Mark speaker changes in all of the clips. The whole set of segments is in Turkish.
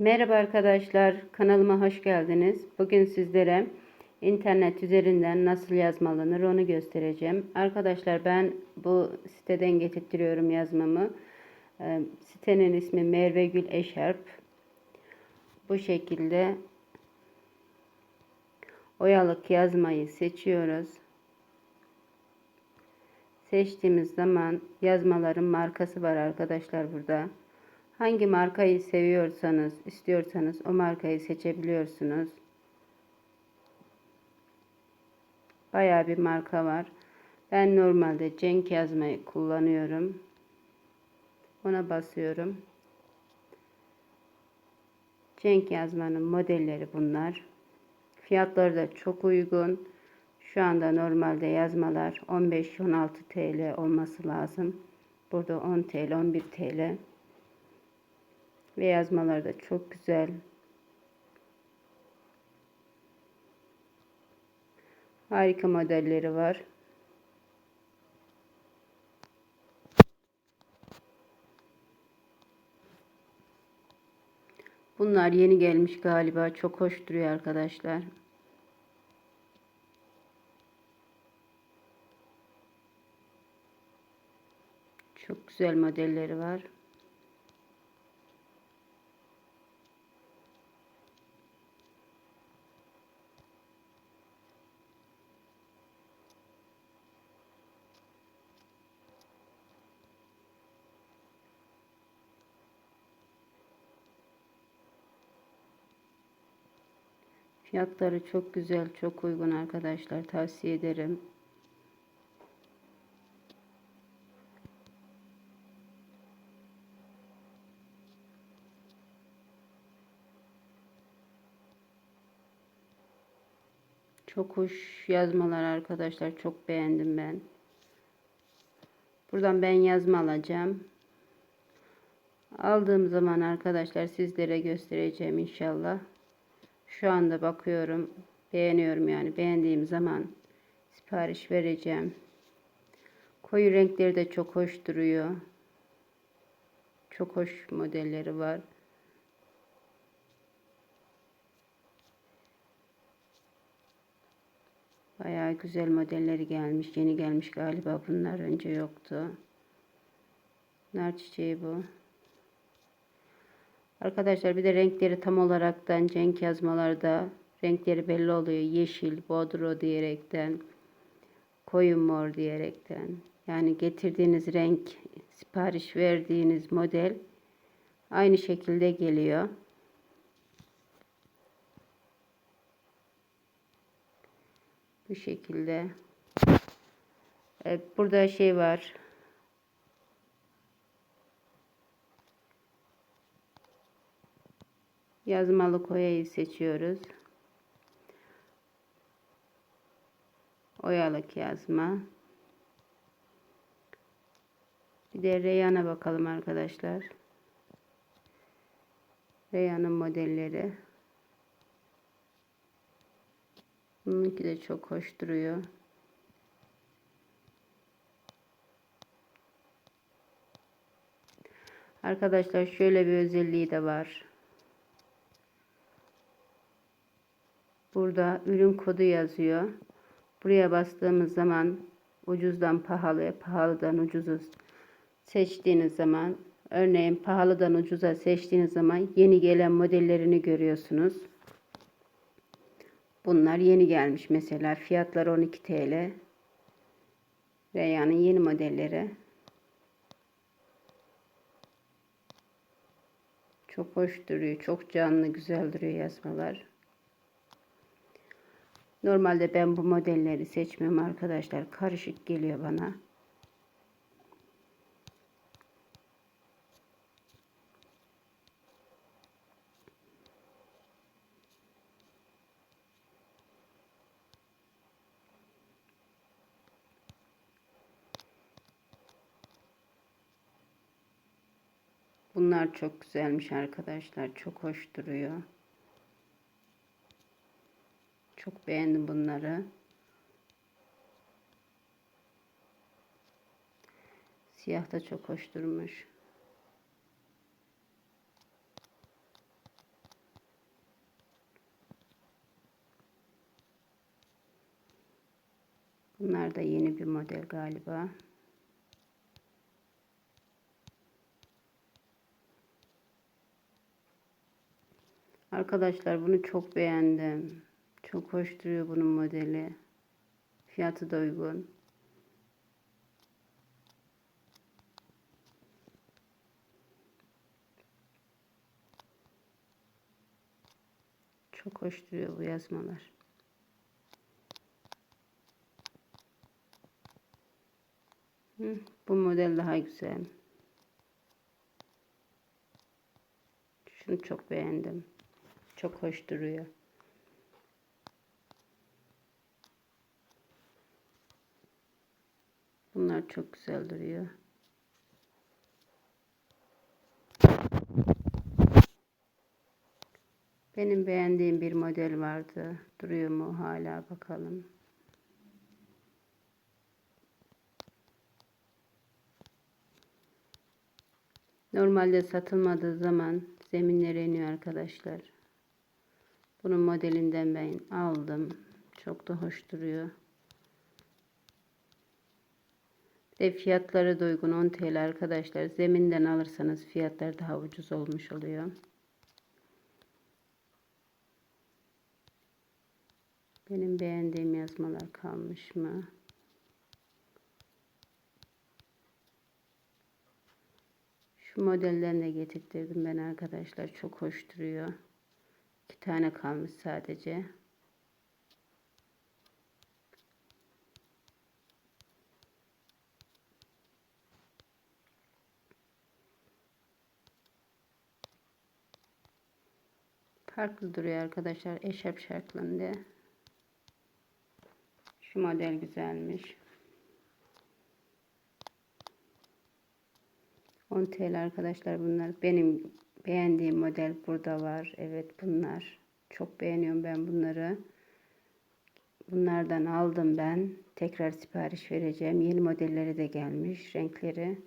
Speaker 1: Merhaba arkadaşlar, kanalıma hoş geldiniz. Bugün sizlere internet üzerinden nasıl yazmalanır onu göstereceğim. Arkadaşlar ben bu siteden getirtiyorum yazmamı. Ee, sitenin ismi Merve Gül Eşarp. Bu şekilde oyalık yazmayı seçiyoruz. Seçtiğimiz zaman yazmaların markası var arkadaşlar burada. Hangi markayı seviyorsanız, istiyorsanız o markayı seçebiliyorsunuz. Bayağı bir marka var. Ben normalde Cenk yazmayı kullanıyorum. Ona basıyorum. Cenk yazmanın modelleri bunlar. Fiyatları da çok uygun. Şu anda normalde yazmalar 15-16 TL olması lazım. Burada 10 TL, 11 TL. Ve yazmaları da çok güzel. Harika modelleri var. Bunlar yeni gelmiş galiba. Çok hoş duruyor arkadaşlar. Çok güzel modelleri var. Fiyatları çok güzel, çok uygun arkadaşlar. Tavsiye ederim. Çok hoş yazmalar arkadaşlar. Çok beğendim ben. Buradan ben yazma alacağım. Aldığım zaman arkadaşlar sizlere göstereceğim inşallah. Şu anda bakıyorum. Beğeniyorum yani. Beğendiğim zaman sipariş vereceğim. Koyu renkleri de çok hoş duruyor. Çok hoş modelleri var. Bayağı güzel modelleri gelmiş. Yeni gelmiş galiba. Bunlar önce yoktu. Nar çiçeği bu. Arkadaşlar bir de renkleri tam olaraktan cenk yazmalarda renkleri belli oluyor. Yeşil, bodro diyerekten, koyu mor diyerekten. Yani getirdiğiniz renk, sipariş verdiğiniz model aynı şekilde geliyor. Bu şekilde. Evet, burada şey var. Yazmalı koyayı seçiyoruz. Oyalık yazma. Bir de reyana bakalım arkadaşlar. Reyanın modelleri. Bununki de çok hoş duruyor. Arkadaşlar şöyle bir özelliği de var. Burada ürün kodu yazıyor. Buraya bastığımız zaman ucuzdan pahalı, pahalıdan ucuzu seçtiğiniz zaman örneğin pahalıdan ucuza seçtiğiniz zaman yeni gelen modellerini görüyorsunuz. Bunlar yeni gelmiş mesela. Fiyatları 12 TL. Reya'nın yeni modelleri. Çok hoş duruyor. Çok canlı, güzel duruyor yazmalar. Normalde ben bu modelleri seçmiyorum arkadaşlar. Karışık geliyor bana. Bunlar çok güzelmiş arkadaşlar. Çok hoş duruyor. Çok beğendim bunları. Siyah da çok hoş durmuş. Bunlar da yeni bir model galiba. Arkadaşlar bunu çok beğendim. Çok hoş duruyor bunun modeli. Fiyatı da uygun. Çok hoş duruyor bu yazmalar. Bu model daha güzel. Şunu çok beğendim. Çok hoş duruyor. Bunlar çok güzel duruyor. Benim beğendiğim bir model vardı. Duruyor mu hala bakalım. Normalde satılmadığı zaman zeminlere iniyor arkadaşlar. Bunun modelinden ben aldım. Çok da hoş duruyor. Ve fiyatları da uygun 10 TL arkadaşlar. Zeminden alırsanız fiyatlar daha ucuz olmuş oluyor. Benim beğendiğim yazmalar kalmış mı? Şu modelden de getirdim ben arkadaşlar. Çok hoş duruyor. İki tane kalmış sadece. Farklı duruyor arkadaşlar. Eşarp şarklarında. Şu model güzelmiş. 10 TL arkadaşlar bunlar. Benim beğendiğim model burada var. Evet bunlar. Çok beğeniyorum ben bunları. Bunlardan aldım ben. Tekrar sipariş vereceğim. Yeni modelleri de gelmiş. Renkleri.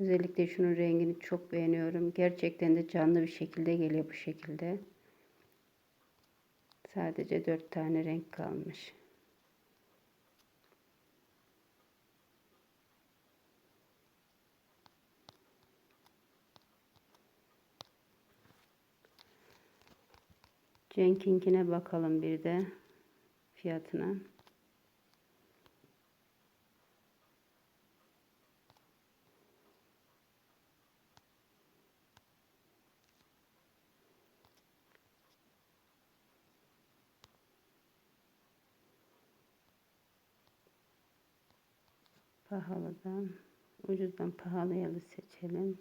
Speaker 1: Özellikle şunun rengini çok beğeniyorum. Gerçekten de canlı bir şekilde geliyor bu şekilde. Sadece 4 tane renk kalmış. Jenkinkine bakalım bir de fiyatına. Pahalıdan ucuzdan pahalıya seçelim.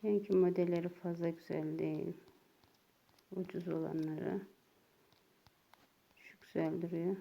Speaker 1: Çünkü modelleri fazla güzel değil. Ucuz olanları. Şu güzel duruyor.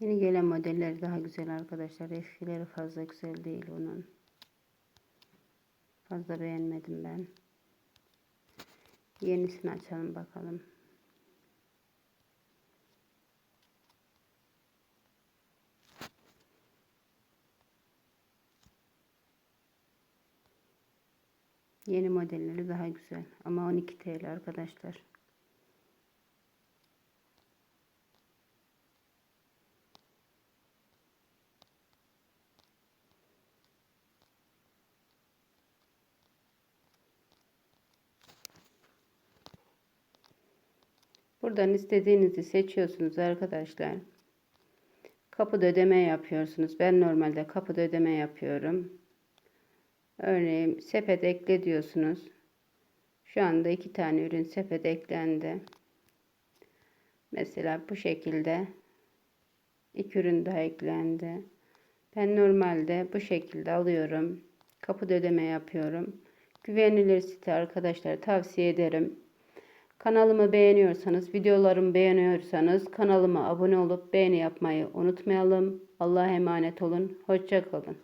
Speaker 1: Yeni gelen modeller daha güzel arkadaşlar. Eskileri fazla güzel değil onun. Fazla beğenmedim ben. Yenisini açalım bakalım. Yeni modelleri daha güzel. Ama 12 TL arkadaşlar. Buradan istediğinizi seçiyorsunuz arkadaşlar. Kapıda ödeme yapıyorsunuz. Ben normalde kapıda ödeme yapıyorum. Örneğin sepet ekle diyorsunuz. Şu anda iki tane ürün sepet eklendi. Mesela bu şekilde iki ürün daha eklendi. Ben normalde bu şekilde alıyorum. Kapıda ödeme yapıyorum. Güvenilir site arkadaşlar tavsiye ederim. Kanalımı beğeniyorsanız, videolarımı beğeniyorsanız kanalıma abone olup beğeni yapmayı unutmayalım. Allah'a emanet olun. Hoşça kalın.